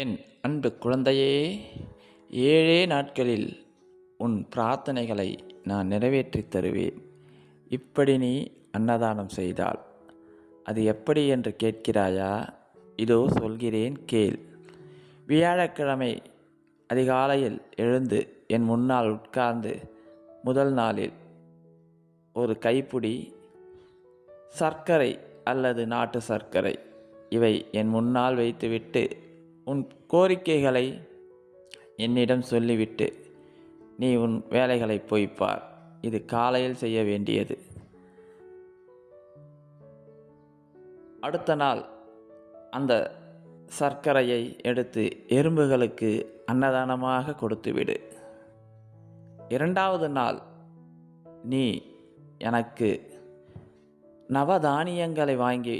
என் அன்பு குழந்தையே ஏழே நாட்களில் உன் பிரார்த்தனைகளை நான் நிறைவேற்றித் தருவேன். இப்படி நீ அன்னதானம் செய்தால் அது எப்படி என்று கேட்கிறாயா? இதோ சொல்கிறேன் கேள். வியாழக்கிழமை அதிகாலையில் எழுந்து என் முன்னால் உட்கார்ந்து முதல் நாளில் ஒரு கைப்பிடி சர்க்கரை அல்லது நாட்டு சர்க்கரை இவை என் முன்னால் வைத்துவிட்டு உன் கோரிக்கைகளை என்னிடம் சொல்லிவிட்டு நீ உன் வேலைகளை போய்ப்பார் இது காலையில் செய்ய வேண்டியது. அடுத்த நாள் அந்த சர்க்கரையை எடுத்து எறும்புகளுக்கு அன்னதானமாக கொடுத்துவிடு. இரண்டாவது நாள் நீ எனக்கு நவதானியங்களை வாங்கி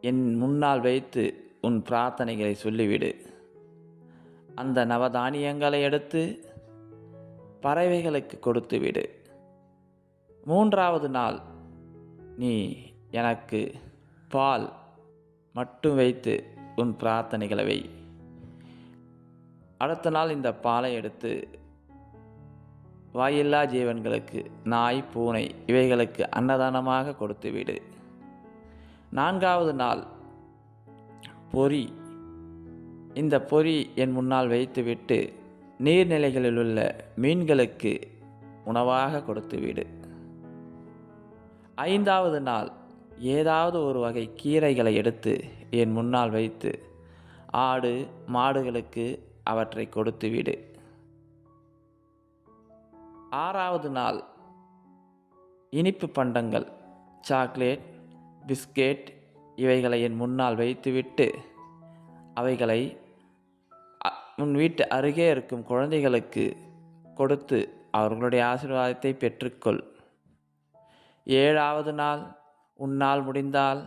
என் முன்னால் வைத்து உன் பிரார்த்தனைகளை சொல்லிவிடு. அந்த நவதானியங்களை எடுத்து பறவைகளுக்கு கொடுத்து விடு மூன்றாவது நாள் நீ எனக்கு பால் மட்டும் வைத்து உன் பிரார்த்தனைகளை வை. அடுத்த நாள் இந்த பாலை எடுத்து வாயில்லா ஜீவன்களுக்கு நாய் பூனை இவைகளுக்கு அன்னதானமாக கொடுத்து விடு நான்காவது நாள் பொறி. இந்த பொறி என் முன்னால் வைத்துவிட்டு நீர்நிலைகளில் உள்ள மீன்களுக்கு உணவாக கொடுத்து விடு ஐந்தாவது நாள் ஏதாவது ஒரு வகை கீரைகளை எடுத்து என் முன்னால் வைத்து ஆடு மாடுகளுக்கு அவற்றை கொடுத்து விடு ஆறாவது நாள் இனிப்பு பண்டங்கள் சாக்லேட் பிஸ்கெட் இவைகளை என் முன்னால் வைத்துவிட்டு அவைகளை அ- உன் வீட்டு அருகே இருக்கும் குழந்தைகளுக்கு கொடுத்து அவர்களுடைய ஆசீர்வாதத்தை பெற்றுக்கொள். ஏழாவது நாள் உன்னால் முடிந்தால்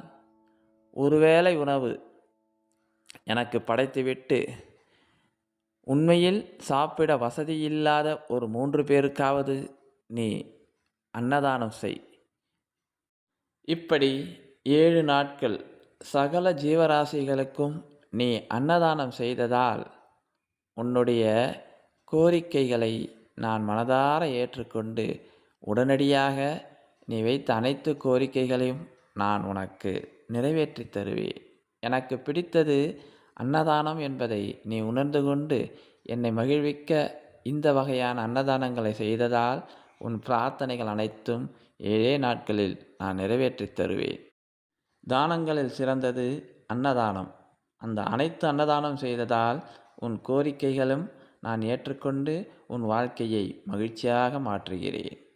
ஒருவேளை உணவு எனக்கு படைத்துவிட்டு உண்மையில் சாப்பிட வசதியில்லாத ஒரு மூன்று பேருக்காவது நீ அன்னதானம் செய். இப்படி ஏழு நாட்கள் சகல ஜீவராசிகளுக்கும் நீ அன்னதானம் செய்ததால் உன்னுடைய கோரிக்கைகளை நான் மனதார ஏற்றுக்கொண்டு உடனடியாக நீ வைத்த அனைத்து கோரிக்கைகளையும் நான் உனக்கு நிறைவேற்றி தருவேன். எனக்கு பிடித்தது அன்னதானம் என்பதை நீ உணர்ந்து கொண்டு என்னை மகிழ்விக்க இந்த வகையான அன்னதானங்களை செய்ததால் உன் பிரார்த்தனைகள் அனைத்தும் ஏழே நாட்களில் நான் நிறைவேற்றி தருவேன். தானங்களில் சிறந்தது அன்னதானம். அந்த அனைத்து அன்னதானம் செய்ததால் உன் கோரிக்கைகளும் நான் ஏற்றுக்கொண்டு உன் வாழ்க்கையை மகிழ்ச்சியாக மாற்றுகிறேன்.